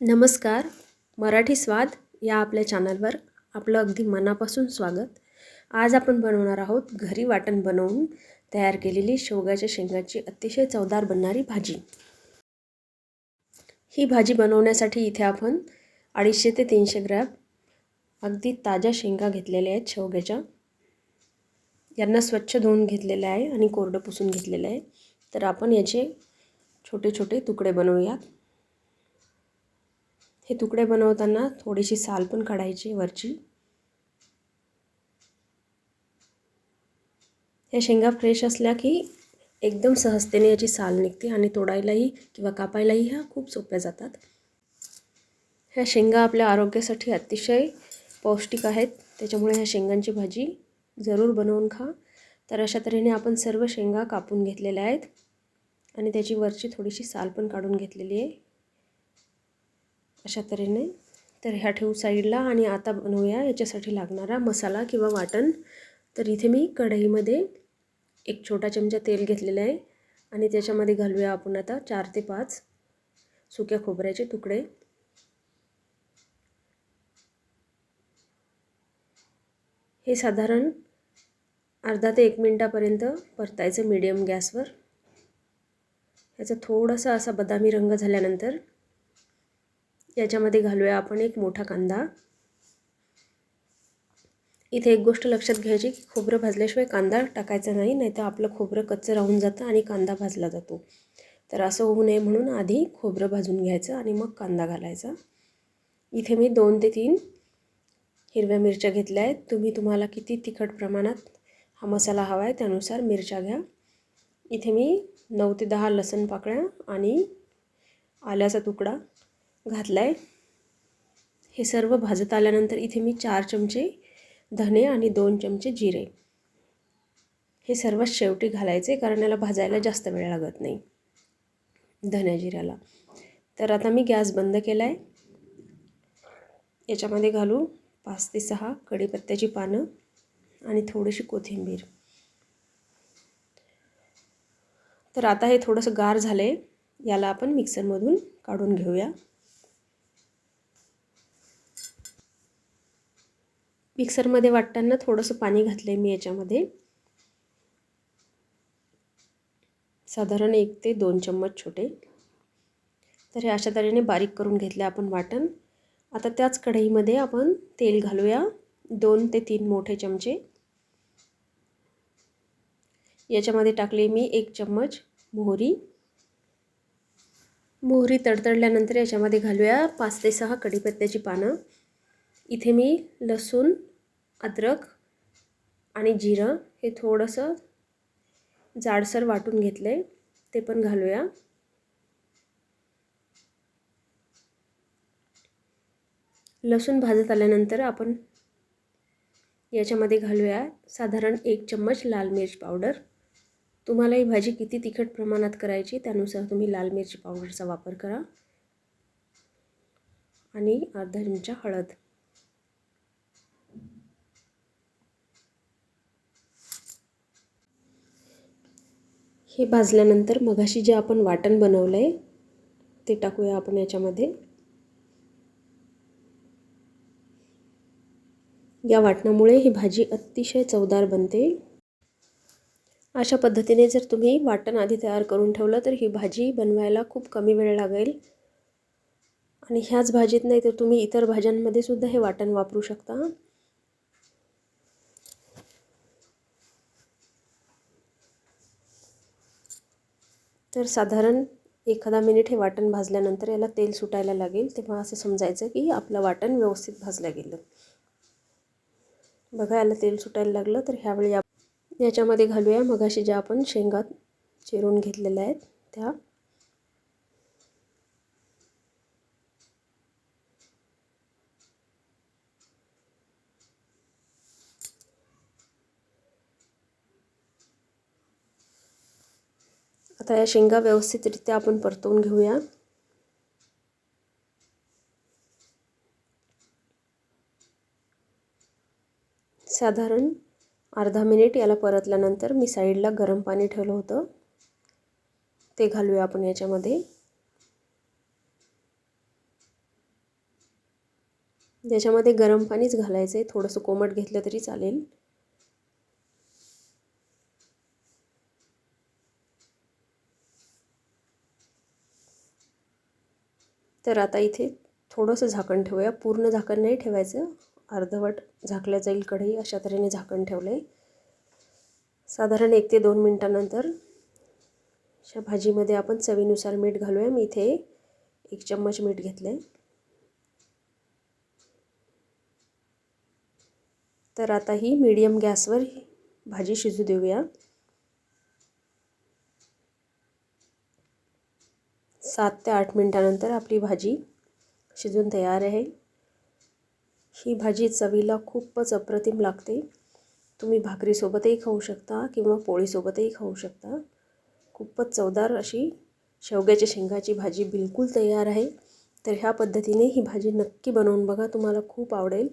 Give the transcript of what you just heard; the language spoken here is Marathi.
नमस्कार. मराठी स्वाद या आपल्या चॅनलवर आपलं अगदी मनापासून स्वागत. आज आपण बनवणार आहोत घरी वाटण बनवून तयार केलेली शेवग्याच्या शेंगाची अतिशय चवदार बनणारी भाजी. ही भाजी बनवण्यासाठी इथे आपण अडीचशे ते तीनशे ग्रॅम अगदी ताज्या शेंगा घेतलेल्या आहेत शेवग्याच्या. यांना स्वच्छ धुवून घेतलेलं आहे आणि कोरडं पुसून घेतलेलं आहे. तर आपण याचे छोटे छोटे तुकडे बनवूयात. हे तुकडे बनवताना थोडीशी साल पण काढायची वरची. ह्या शेंगा फ्रेश असल्या की एकदम सहजतेने याची साल निघते आणि तोडायलाही किंवा कापायलाही ह्या खूप सोप्या जातात. ह्या शेंगा आपल्या आरोग्यासाठी अतिशय पौष्टिक आहेत. त्याच्यामुळे ह्या शेंगांची भाजी जरूर बनवून खा. तर अशा तऱ्हेने आपण सर्व शेंगा कापून घेतलेल्या आहेत आणि त्याची वरची थोडीशी साल पण काढून घेतलेली आहे. अशा तऱ्हेने. तर ह्या ठेवू साईडला आणि आता बनवूया याच्यासाठी लागणारा मसाला किंवा वाटण. तर इथे मी कढईमध्ये एक छोटा चमचा तेल घेतलेलं आहे आणि त्याच्यामध्ये घालूया आपण आता चार ते पाच सुक्या खोबऱ्याचे तुकडे. हे साधारण अर्धा ते एक मिनटापर्यंत परतायचं मीडियम गॅसवर. ह्याचा थोडासा असा बदामी रंग झाल्यानंतर याच्यामध्ये घालूया आपण एक मोठा कांदा. इथे एक गोष्ट लक्षात घ्यायची की खोबरं भाजल्याशिवाय कांदा टाकायचा नाही नाहीतर आपलं खोबरं कच्चं राहून जातं आणि कांदा भाजला जातो. तर असं होऊ नये म्हणून आधी खोबरं भाजून घ्यायचं आणि मग कांदा घालायचा. इथे मी दोन ते तीन हिरव्या मिरच्या घेतल्या आहेत. तुम्ही तुम्हाला किती तिखट प्रमाणात हा मसाला हवा आहे त्यानुसार मिरच्या घ्या. इथे मी नऊ ते दहा लसण पाकळ्या आणि आल्याचा तुकडा घातला आहे हे सर्व भाजत आल्यानंतर इथे मी चार चमचे धने आणि दोन चमचे जिरे. हे सर्व शेवटी घालायचे कारण याला भाजायला जास्त वेळ लागत नाही. धन्या जिऱ्याला. तर आता मी गॅस बंद केला आहे याच्यामध्ये घालू पाच ते सहा कढीपत्त्याची पानं आणि थोडीशी कोथिंबीर. तर आता हे थोडंसं गार झालं आहे याला आपण मिक्सरमधून काढून घेऊया. मिक्सरमध्ये वाटताना थोडंसं पाणी घातलं आहे मी याच्यामध्ये. साधारण एक ते दोन चम्मच छोटे. तर हे अशा तऱ्हेने बारीक करून घेतले आपण वाटण. आता त्याच कढईमध्ये आपण तेल घालूया दोन ते तीन मोठे चमचे. याच्यामध्ये टाकले मी एक चम्मच मोहरी. मोहरी तडतडल्यानंतर याच्यामध्ये घालूया पाच ते सहा कढीपत्त्याची पानं. इथे मी लसूण अद्रक आणि जिरं हे थोडंसं जाडसर वाटून घेतलं आहे ते पण घालूया. लसूण भाजत आल्यानंतर आपण याच्यामध्ये घालूया साधारण एक चम्मच लाल मिरच पावडर. तुम्हाला ही भाजी किती तिखट प्रमाणात करायची त्यानुसार तुम्ही लाल मिरची पावडरचा वापर करा. आणि अर्धा चमचा हळद. हे भाजल्यानंतर मघाशी जे आपण वाटण बनवलं आहे ते टाकूया आपण याच्यामध्ये. या वाटणामुळे ही भाजी अतिशय चवदार बनते. अशा पद्धतीने जर तुम्ही वाटण आधी तयार करून ठेवलं तर ही भाजी बनवायला खूप कमी वेळ लागेल. आणि ह्याच भाजीत नाही तर तुम्ही इतर भाज्यांमध्ये सुद्धा हे वाटण वापरू शकता. तर साधारण एखादा मिनिट हे वाटण भाजल्यानंतर याला तेल सुटायला लागेल तेव्हा असं समजायचं की आपलं वाटण व्यवस्थित भाजलं गेलं. बघा याला तेल सुटायला लागलं तर ह्यावेळी याच्यामध्ये घालूया मगाशी ज्या आपण शेंगा चिरून घेतलेल्या आहेत त्या आता या शेंगा व्यवस्थितरित्या आपण परतवून घेऊया. साधारण अर्धा मिनिट याला परतल्यानंतर मी साईडला गरम पाणी ठेवलं होतं. ते घालूया आपण याच्यामध्ये. त्याच्यामध्ये गरम पाणीच घालायचं आहे थोडंसं कोमट घेतलं तरी चालेल. तर आता इथे थोडंसं झाकण ठेवूया. पूर्ण झाकण नाही ठेवायचं. अर्धवट झाकल्या जाईल कढई. अशा तऱ्हेने झाकण ठेवलं आहे साधारण एक ते दोन मिनटानंतर अशा भाजीमध्ये आपण चवीनुसार मीठ घालूया. मी इथे एक चम्मच मीठ घेतलं आहे तर आता ही मीडियम गॅसवर भाजी शिजू देऊया. सात ते आठ मिनटानंतर आपली भाजी शिजून तयार आहे. ही भाजी चवीला खूपच अप्रतिम लागते. तुम्ही भाकरीसोबतही खाऊ शकता किंवा पोळीसोबतही खाऊ शकता. खूपच चवदार अशी शेवग्याच्या शेंगाची भाजी बिलकुल तयार आहे. तर ह्या पद्धतीने ही भाजी नक्की बनवून बघा तुम्हाला खूप आवडेल.